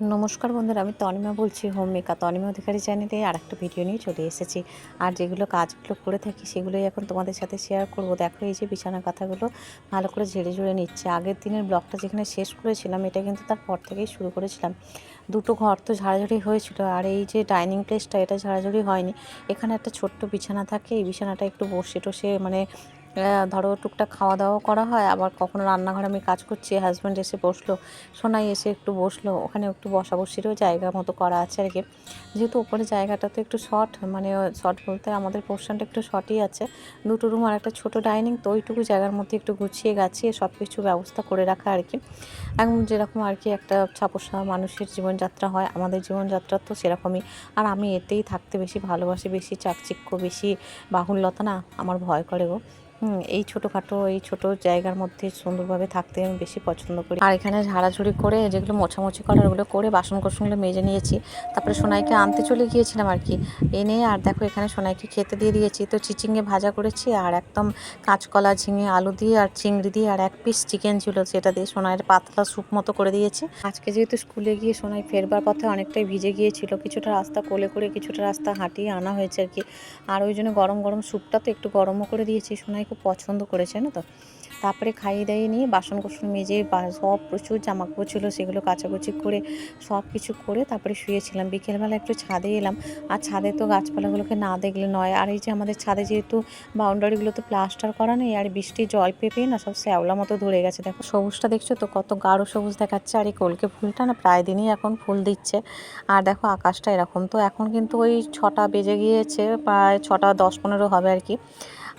নমস্কার বন্ধুরা, আমি তনিমা বলছি হোম মেকার তনিমা অধিকারী চ্যানেলে আর একটা ভিডিও নিয়ে চলে এসেছি। আর যেগুলো কাজগুলো করে থাকি, সেগুলোই এখন তোমাদের সাথে শেয়ার করব। দেখো, এই যে বিছানা কাঁথাগুলো ভালো করে ঝেড়ে ঝুড়ে নিচ্ছে। আগের দিনের ব্লগটা যেখানে শেষ করেছিলাম, এটা কিন্তু তার তারপর থেকেই শুরু করেছিলাম। দুটো ঘর তো ঝাড়াঝাড়ি হয়েছিল, আর এই যে ডাইনিং প্লেসটা এটা ঝাড়াঝাড়ি হয়নি। এখানে একটা ছোট্ট বিছানা থাকে, এই বিছানাটা একটু বসে টসে মানে ধরো টুকটাক খাওয়া দাওয়া করা হয়, আবার কখনো রান্নাঘরে আমি কাজ করছি হাজব্যান্ড এসে বসল, সোনাই এসে একটু বসল, ওখানে একটু বসা বসিরও জায়গা মতো করা আছে আর কি। যেহেতু ওপরে জায়গাটা তো একটু শর্ট মানে শর্ট বলতে আমাদের পোর্শনটা একটু শর্টই আছে। দুটো রুম আর একটা ছোটো ডাইনিং তো ওইটুকু জায়গার মধ্যে একটু গুছিয়ে গাছিয়ে সব কিছু ব্যবস্থা করে রাখা আর কি। এখন যেরকম আর কি একটা ছাপোষা মানুষের জীবনযাত্রা হয়, আমাদের জীবনযাত্রা তো সেরকমই। আর আমি এতেই থাকতে বেশি ভালোবাসি, বেশি চাকচিক্য, বেশি বাহুল্যতা না, আমার ভয় করে গো। এই ছোটোখাটো, এই ছোট জায়গার মধ্যে সুন্দরভাবে থাকতে আমি বেশি পছন্দ করি। আর এখানে ঝাড়াঝুড়ি করে যেগুলো মোছামুছি করার ওগুলো করে বাসন কোসনগুলো মেজে নিয়েছি। তারপরে সোনাইকে আনতে চলে গিয়েছিলাম আর কি। এনে আর দেখো এখানে সোনাইকে খেতে দিয়ে দিয়েছি। তো চিচিঙ্গে ভাজা করেছি আর একদম কাঁচকলা, ঝিঙে, আলু দিয়ে আর চিংড়ি দিয়ে আর এক পিস চিকেন ছিল, সেটা দিয়ে সোনাইয়ের পাতলা স্যুপ মতো করে দিয়েছি। আজকে যেহেতু স্কুলে গিয়ে সোনাই ফেরবার পথে অনেকটাই ভিজে গিয়েছিল, কিছুটা রাস্তা কোলে করে কিছুটা রাস্তা হাঁটিয়ে আনা হয়েছে আর কি। আর ওই জন্য গরম গরম স্যুপটা তো একটু গরমও করে দিয়েছি সোনাই খুব পছন্দ করেছে না তো তারপরে খাইয়ে দাইয়ে নিয়ে বাসন কোসন মেজে সব প্রচুর জামা কাপড় ছিল সেগুলো কাচাকুচি করে সব কিছু করে তারপরে শুয়েছিলাম। বিকেলবেলা একটু ছাদে এলাম, আর ছাদে তো গাছপালাগুলোকে না দেখলে নয়। আর এই যে আমাদের ছাদে যেহেতু বাউন্ডারিগুলো তো প্লাস্টার করা নেই, আর বৃষ্টি জল পেপে না সব শ্যাওলা মতো ধরে গেছে। দেখো সবুজটা দেখছ তো, কত গাঢ় সবুজ দেখাচ্ছে, আর এই কলকে ফুলটা না প্রায় দিনই এখন ফুল দিচ্ছে। আর দেখো আকাশটা এরকম, তো এখন কিন্তু ওই ছটা বেজে গিয়েছে, প্রায় ছটা দশ পনেরো হবে আর কি।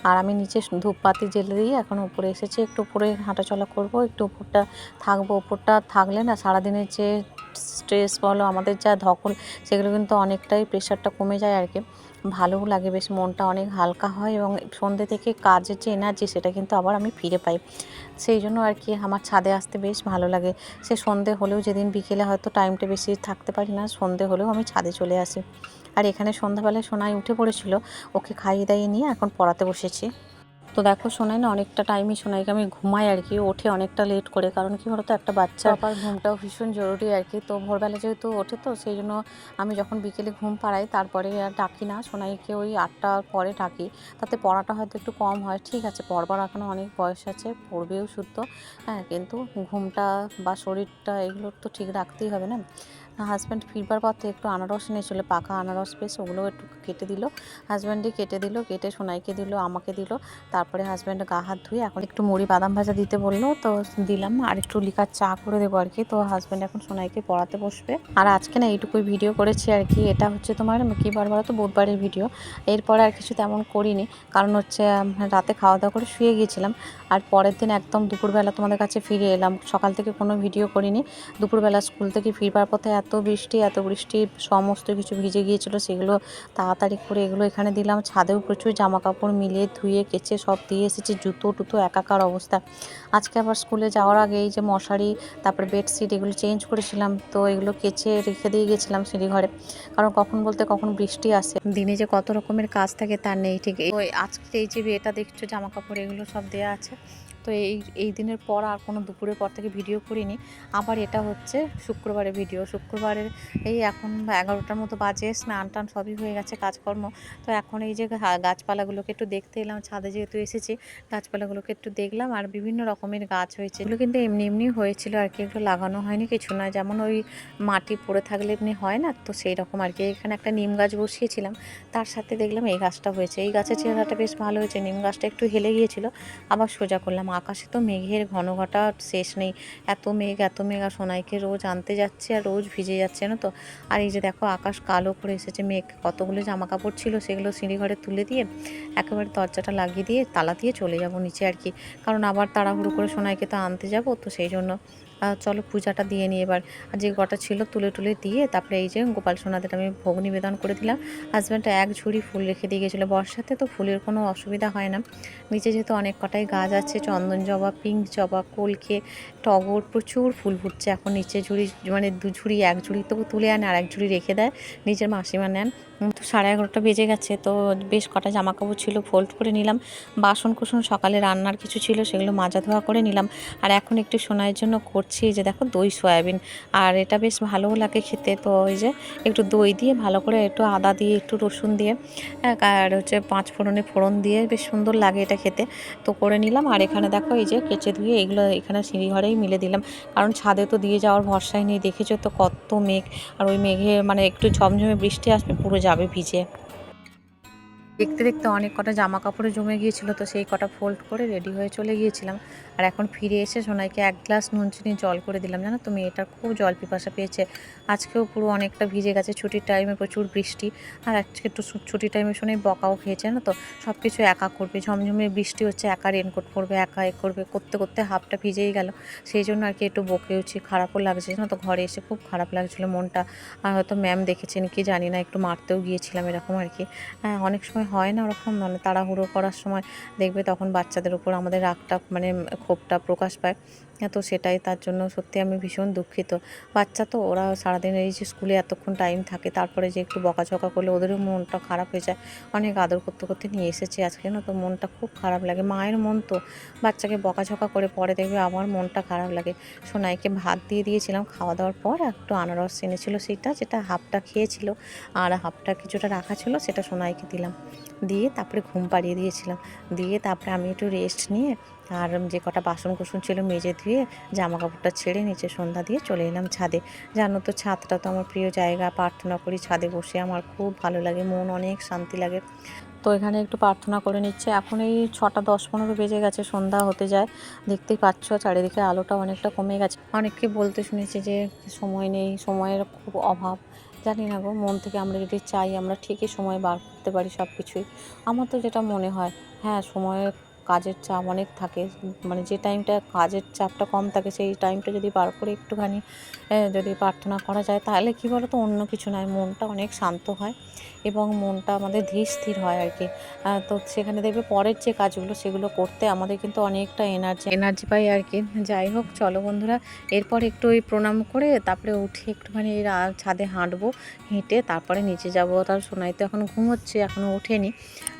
আর আমি নিচে ধূপপাতি জ্বেলে দিয়ে এখন উপরে এসেছি, একটু উপরে হাঁটাচলা করব, একটু উপরটা থাকব। উপরটা থাকলে না সারাদিনের যে স্ট্রেস বলো, আমাদের যা ধকল সেগুলো কিন্তু অনেকটাই প্রেশারটা কমে যায় আর কি। ভালোও লাগে বেশ, মনটা অনেক হালকা হয় এবং সন্ধ্যে থেকে কাজের যে এনার্জি সেটা কিন্তু আবার আমি ফিরে পাই। সেই জন্য আর কি আমার ছাদে আসতে বেশ ভালো লাগে। সে সন্ধে হলেও যেদিন বিকেলে হয়তো টাইমটা বেশি থাকতে পারি না, সন্ধে হলেও আমি ছাদে চলে আসি। আর এখানে সন্ধ্যাবেলায় সোনাই উঠে পড়েছিল, ওকে খাইয়ে দাইয়ে নিয়ে এখন পড়াতে বসেছি। তো দেখো শোনাই না, অনেকটা টাইমই শোনাইকে আমি ঘুমাই আর কি ওঠে অনেকটা লেট করে, কারণ কি বলতো, একটা বাচ্চা আবার ঘুমটাও ভীষণ জরুরি আর কি। তো ভোরবেলা যেহেতু ওঠে তো, সেই জন্য আমি যখন বিকেলে ঘুম পাড়াই, তারপরে আর ডাকি না সোনাইকে ওই আটটার পরে ডাকি। তাতে পড়াটা হয়তো একটু কম হয়। ঠিক আছে, পড়বার এখনও অনেক বয়স আছে, পড়বেও শুদ্ধ হ্যাঁ কিন্তু ঘুমটা বা শরীরটা এগুলো তো ঠিক রাখতেই হবে না। হাজব্যান্ড ফিরবার পথে একটু আনারস এনেছিল, পাকা আনারস বেশ ওগুলো একটু কেটে দিল। হাজব্যান্ডই কেটে দিল, কেটে সোনাইকে দিল, আমাকে দিল। তারপরে হাজব্যান্ড গা হাত ধুয়ে এখন একটু মুড়ি, বাদাম ভাজা দিতে বলল, তো দিলাম। আর একটু লিকার চা করে দেবো আর কি। তো হাজব্যান্ড এখন সোনাইকে পড়াতে বসবে। আর আজকে না এইটুকুই ভিডিও করেছি আর কি। এটা হচ্ছে তোমার কি বার বলো তো বুধবারের ভিডিও এরপরে আর কিছু তেমন করিনি। কারণ হচ্ছে রাতে খাওয়া দাওয়া করে শুয়ে গিয়েছিলাম। আর পরের দিন একদম দুপুরবেলা তোমাদের কাছে ফিরে এলাম। সকাল থেকে কোনো ভিডিও করিনি। দুপুরবেলা স্কুল থেকে ফিরবার পথে এত বৃষ্টি, এত বৃষ্টি, সমস্ত কিছু ভিজে গিয়েছিল, সেগুলো তাড়াতাড়ি করে এগুলো এখানে দিলাম। ছাদেও প্রচুর জামা কাপড় মিলিয়ে ধুয়ে, কেচে সব দিয়ে এসেছি, জুতো টুতো একাকার অবস্থা। আজকে আবার স্কুলে যাওয়ার আগে এই যে মশারি, তারপরে বেডশিট এগুলো চেঞ্জ করেছিলাম, তো এগুলো কেচে রেখে দিয়ে গেছিলাম সিঁড়িঘরে কারণ কখন বলতে কখন বৃষ্টি আসে। দিনে যে কত রকমের কাজ থাকে তার নেই, ঠিক ওই আজকে এই যে এটা দেখছ জামা কাপড় এগুলো সব দেওয়া আছে। তো এই এই দিনের পর আর কোনো দুপুরের পর থেকে ভিডিও করিনি। আবার এটা হচ্ছে শুক্রবারের ভিডিও শুক্রবারের এই এখন এগারোটার মতো বাজে, স্নান টান সবই হয়ে গেছে, কাজকর্ম। তো এখন এই যে গাছপালাগুলোকে একটু দেখতে এলাম, ছাদে যেহেতু এসেছি, গাছপালাগুলোকে একটু দেখলাম আর বিভিন্ন রকমের গাছ হয়েছে। এগুলো কিন্তু এমনি এমনি হয়েছিল আর কি, এগুলো লাগানো হয়নি কিছু না। যেমন ওই মাটি পড়ে থাকলে এমনি হয় না, তো সেই রকম আর কি। এখানে একটা নিম গাছ বসিয়েছিলাম, তার সাথে দেখলাম এই গাছটা হয়েছে। এই গাছের চেহারাটা বেশ ভালো হয়েছে, নিম গাছটা একটু হেলে গিয়েছিল, আবার সোজা করলাম আকাশে তো মেঘের ঘন ঘটা শেষ নেই। এত মেঘ এত মেঘ আর সোনাইকে রোজ আনতে যাচ্ছে আর রোজ ভিজে যাচ্ছে না তো? আর এই যে দেখো, আকাশ কালো করে এসেছে, মেঘ। কতগুলো জামা কাপড় ছিল সেগুলো সিঁড়িঘরে তুলে দিয়ে একেবারে দরজাটা লাগিয়ে দিয়ে, তালা দিয়ে চলে যাব নিচে আর কি। কারণ আবার তাড়াহুড়ো করে সোনাইকে তো আনতে যাব, তো সেই জন্য চলো পূজাটা দিয়ে নিই এবার। আর যে কটা ছিল তুলে তুলে দিয়ে তারপরে এই যে গোপাল সোনাদের আমি ভোগ নিবেদন করে দিলাম। হাজব্যান্ড এক ঝুড়ি ফুল রেখে দিয়ে গেছিল বর্ষাতে, তো ফুলের কোনো অসুবিধা হয় না। নিচে যেহেতু অনেক কটাই গাছ আছে, চন্দন জবা পিঙ্ক জবা, কলকে, টগর প্রচুর ফুল ফুটছে। এখন নিচে ঝুড়ি মানে দু ঝুড়ি, এক ঝুড়ি তবু তুলে আনে, আর এক ঝুড়ি রেখে দেয়। নিজের মাসিমা নেন। তো সাড়ে এগারোটা বেজে গেছে, তো বেশ কটা জামা কাপড় ছিল, ফোল্ড করে নিলাম। বাসন কুসন সকালে রান্নার কিছু ছিল, সেগুলো মাজা ধোয়া করে নিলাম। আর এখন একটু সোনাইয়ের জন্য করছি যে দেখো দই, সয়াবিন। আর এটা বেশ ভালোও লাগে খেতে, তো ওই যে একটু দই দিয়ে ভালো করে একটু আদা দিয়ে, একটু রসুন দিয়ে আর হচ্ছে পাঁচ ফোড়নে ফোড়ন দিয়ে বেশ সুন্দর লাগে এটা খেতে। তো করে নিলাম, আর এখানে দেখো এই যে কেচে ধুয়ে এগুলো এখানে সিঁড়ি ঘরেই মিলে দিলাম। কারণ ছাদে তো দিয়ে যাওয়ার ভরসাই নেই, দেখেছ তো কত মেঘ। আর ওই মেঘে মানে একটু ঝমঝমে বৃষ্টি আসবে, পুরো যাবে ভিজে। দেখতে দেখতে অনেক কটা জামা কাপড়ে জমে গিয়েছিল, তো সেই কটা ফোল্ড করে রেডি হয়ে চলে গিয়েছিলাম। আর এখন ফিরে এসে সোনাইকে এক গ্লাস নুন চিনি জল করে দিলাম, জানো তুমি এটা খুব জল পিপাসা পেয়েছে। আজকেও পুরো অনেকটা ভিজে গেছে, ছুটির টাইমে প্রচুর বৃষ্টি। আর আজকে একটু ছুটির টাইমে শুনে বকাও খেয়েছে না তো? সব কিছু একা করবে ঝমঝমে বৃষ্টি হচ্ছে, একা রেনকোট পরবে, একা এ করবে, করতে করতে হাফটা ভিজেই গেল। সেই জন্য আর কি একটু বকে বকেওছি, খারাপও লাগছে না তো? ঘরে এসে খুব খারাপ লাগছিল মনটা। আর হয়তো ম্যাম দেখেছেন কি জানি না, একটু মারতেও গিয়েছিলাম এরকম আর কি। হ্যাঁ অনেক সময় হয় না ওরকম মানে তাড়াহুড়ো করার সময় দেখবে তখন বাচ্চাদের উপর আমাদের রাগটা মানে ক্ষোভটা প্রকাশ পায়। তো সেটাই তার জন্য সত্যি আমি ভীষণ দুঃখিত। বাচ্চা তো, ওরা সারাদিন এই যে স্কুলে এতক্ষণ টাইম থাকে, তারপরে যে একটু বকাঝকা করলে ওদেরও মনটা খারাপ হয়ে যায়। অনেক আদর করতে করতে নিয়ে এসেছি আজকে না তো, মনটা খুব খারাপ লাগে। মায়ের মন তো, বাচ্চাকে বকাঝকা করে পরে দেখবে আমার মনটা খারাপ লাগে। সোনাইকে ভাত দিয়ে দিয়েছিলাম, খাওয়া দাওয়ার পর একটু আনারস এনেছিল সেটা, যেটা হাফটা খেয়েছিল, আর হাফটা কিছুটা রাখা ছিল, সেটা সোনাইকে দিলাম। দিয়ে তারপরে ঘুম পাড়িয়ে দিয়েছিলাম। দিয়ে তারপরে আমি একটু রেস্ট নিয়ে আর যে কটা বাসন কুসন ছিল মেজে ধুয়ে জামা কাপড়টা ছেড়ে নিচে সন্ধ্যা দিয়ে চলে এলাম ছাদে। জানো তো ছাদটা তো আমার প্রিয় জায়গা। প্রার্থনা করি ছাদে বসে আমার খুব ভালো লাগে, মন অনেক শান্তি লাগে। তো এখানে একটু প্রার্থনা করে নিচ্ছে। এখন এই ছটা দশ পনেরো বেজে গেছে, সন্ধ্যা হতে যায়। দেখতেই পাচ্ছ চারিদিকে আলোটা অনেকটা কমে গেছে। অনেককে বলতে শুনেছি যে সময় নেই, সময়ের খুব অভাব। জানি না গো, মন থেকে আমরা যদি চাই আমরা ঠিকই সময় বার করতে পারি সব কিছুই আমার তো যেটা মনে হয় হ্যাঁ সময়ের কাজের চাপ অনেক থাকে। মানে যে টাইমটা কাজের চাপটা কম থাকে, সেই টাইমটা যদি বার করে একটুখানি যদি প্রার্থনা করা যায়, তাহলে কী বলো তো অন্য কিছু নয়, মনটা অনেক শান্ত হয় এবং মনটা আমাদের ধীর স্থির হয় আর কি। তো সেখানে দেখবে পরের যে কাজগুলো, সেগুলো করতে আমাদের কিন্তু অনেকটা এনার্জি এনার্জি পাই আর কি। যাই হোক, চলো বন্ধুরা, এরপর একটু ওই প্রণাম করে তারপরে উঠে একটুখানি ছাদে হাঁটবো, হেঁটে তারপরে নিচে যাব। তার সোনাই তো এখন ঘুমোচ্ছে এখনও ওঠেনি।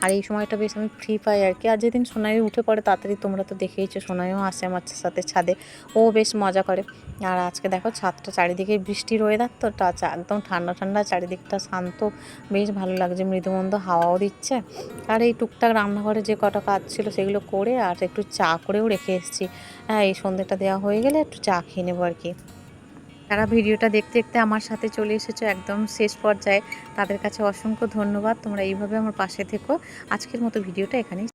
আর এই সময়টা বেশ আমি ফ্রি পাই আর কি। আর যেদিন সোনাই উঠে পড়ে, তাড়াতাড়ি তোমরা তো দেখেইছো, সোনাইও আসে আমার সাথে ছাদে। ও বেশ মজা করে। আর আজকে দেখো ছাদটা চারিদিকে বৃষ্টির ওয়েদার তো একদম ঠান্ডা ঠান্ডা, চারিদিকটা শান্ত। বেশ ভালো লাগছে, মৃদুমন্দ হাওয়াও দিচ্ছে। আর এই টুকটাক রান্নাঘরে যে কটা কাজ ছিল সেগুলো করে আর একটু চা করেও রেখে এসেছি। হ্যাঁ এই সন্ধ্যেটা দেওয়া হয়ে গেলে একটু চা খেয়ে নেব আর কি। যারা ভিডিওটা দেখতে দেখতে আমার সাথে চলে এসেছ একদম শেষ পর্যায়ে, তাদের কাছে অসংখ্য ধন্যবাদ। তোমরা এইভাবে আমার পাশে থেকো। আজকের মতো ভিডিওটা এখানেই